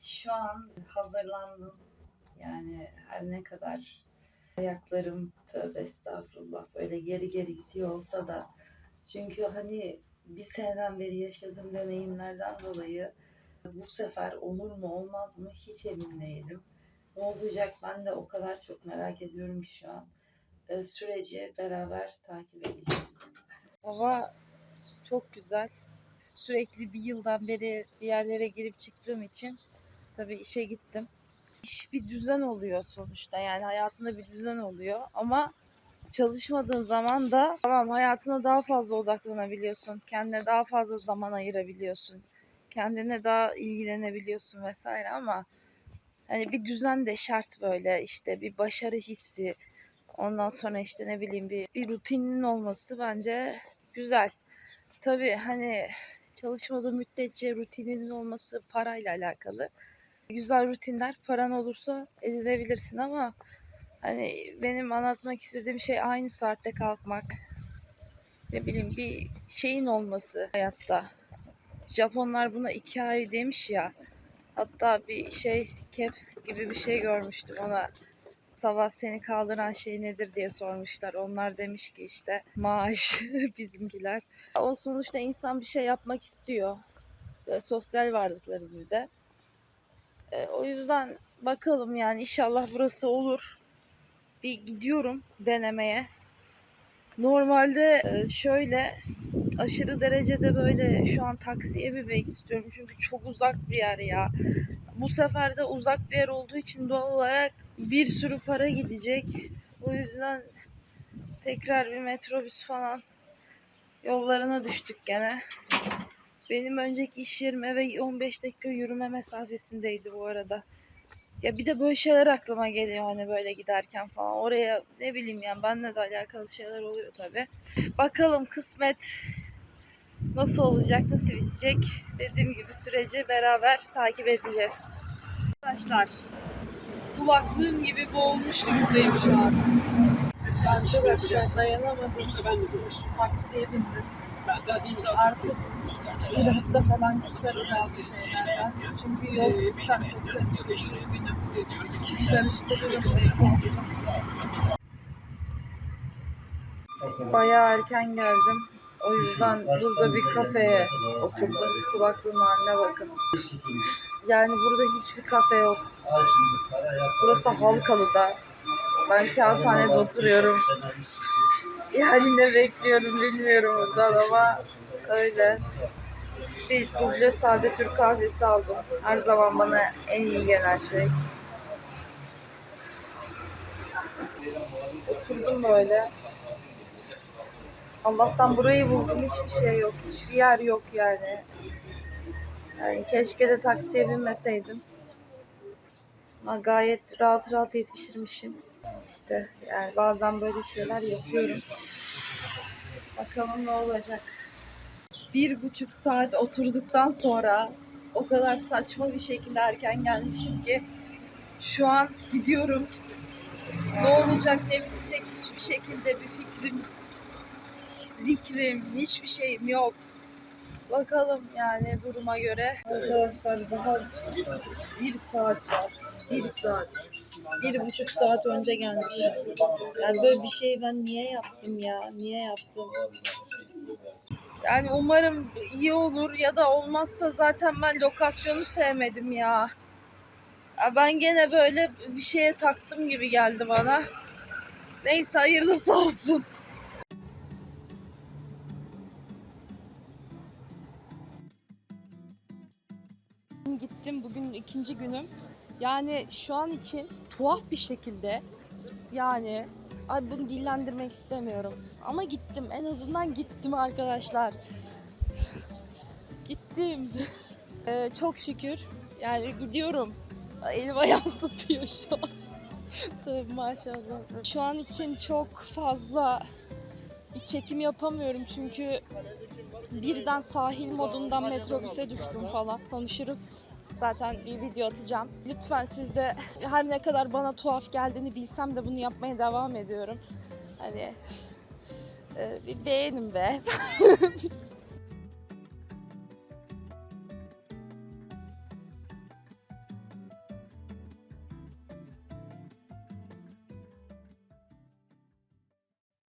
şu an hazırlandım. Yani her ne kadar ayaklarım tövbe estağfurullah böyle geri geri gidiyor olsa da çünkü hani bir seneden beri yaşadığım deneyimlerden dolayı bu sefer olur mu olmaz mı hiç emin değilim. Ne olacak ben de o kadar çok merak ediyorum ki şu an. Ee, Süreci beraber takip edeceğiz. Hava çok güzel. Sürekli bir yıldan beri bir yerlere girip çıktığım için tabii işe gittim. İş bir düzen oluyor sonuçta yani hayatında bir düzen oluyor ama çalışmadığın zaman da tamam hayatına daha fazla odaklanabiliyorsun. Kendine daha fazla zaman ayırabiliyorsun. Kendine daha ilgilenebiliyorsun vesaire ama hani bir düzen de şart böyle işte bir başarı hissi ondan sonra işte ne bileyim bir, bir rutinin olması bence güzel. Tabii hani çalışmadığı müddetçe rutininin olması parayla alakalı. Güzel rutinler paran olursa edinebilirsin ama hani benim anlatmak istediğim şey aynı saatte kalkmak. Ne bileyim bir şeyin olması hayatta. Japonlar buna iki ay demiş ya. Hatta bir şey caps gibi bir şey görmüştüm ona. Sabah seni kaldıran şey nedir diye sormuşlar. Onlar demiş ki işte maaş bizimkiler. O sonuçta insan bir şey yapmak istiyor. Ve sosyal varlıklarız bir de. E, o yüzden bakalım yani inşallah burası olur. Bir gidiyorum denemeye. Normalde e, şöyle aşırı derecede böyle şu an taksiye binmek istiyorum. Çünkü çok uzak bir yer ya. Bu sefer de uzak bir yer olduğu için doğal olarak bir sürü para gidecek. O yüzden tekrar bir metrobüs falan yollarına düştük gene. Benim önceki iş yerim eve 15 dakika yürüme mesafesindeydi bu arada. Ya bir de böyle şeyler aklıma geliyor hani böyle giderken falan. Oraya ne bileyim yani benimle de alakalı şeyler oluyor tabi. Bakalım kısmet nasıl olacak, nasıl bitecek. Dediğim gibi süreci beraber takip edeceğiz. Arkadaşlar kulaklığım gibi boğulmuş durumdayım şu an. Arkadaşlar dayanamadım. Yoksa ben diyorsun? Taksiye bindim. Artık bir hafta falan kısarım bazı şeylerden. Çünkü yol cidden çok karışık. İlk günüm karıştırırım diye korktum. Bayağı erken geldim. O yüzden burada bir kafeye oturdum. Kulaklığın haline bakın. Yani burada hiçbir kafe yok. Burası Halkalı'da. Ben Kağıthane'de oturuyorum. Yani ne bekliyorum bilmiyorum buradan ama öyle. Bir duble sade Türk kahvesi aldım. Her zaman bana en iyi gelen şey. Oturdum böyle. Allah'tan burayı buldum. Hiçbir şey yok. Hiçbir yer yok yani. Yani keşke de taksiye binmeseydim. Ama gayet rahat rahat yetişirmişim. İşte yani bazen böyle şeyler yapıyorum. Bakalım ne olacak. Bir buçuk saat oturduktan sonra o kadar saçma bir şekilde erken gelmişim ki şu an gidiyorum. Ne olacak ne bitecek hiçbir şekilde bir fikrim, zikrim, hiçbir şeyim yok. Bakalım yani duruma göre. Arkadaşlar daha bir saat var. Bir saat. Bir buçuk saat önce gelmişim. Yani böyle bir şey ben niye yaptım ya? Niye yaptım? Yani umarım iyi olur ya da olmazsa zaten ben lokasyonu sevmedim ya. Ya Ben gene böyle bir şeye taktım gibi geldi bana. Neyse hayırlısı olsun. Gittim. Bugün ikinci günüm. Yani şu an için tuhaf bir şekilde yani ay bunu dillendirmek istemiyorum. Ama gittim. En azından gittim arkadaşlar. gittim. Ee, çok şükür. Yani gidiyorum. Elim ayağım tutuyor şu an. Tabii maşallah. Şu an için çok fazla çekim yapamıyorum çünkü birden sahil modundan metrobüse düştüm falan. Konuşuruz. Zaten bir video atacağım. Lütfen siz de her ne kadar bana tuhaf geldiğini bilsem de bunu yapmaya devam ediyorum. Hani e, bir beğenin be.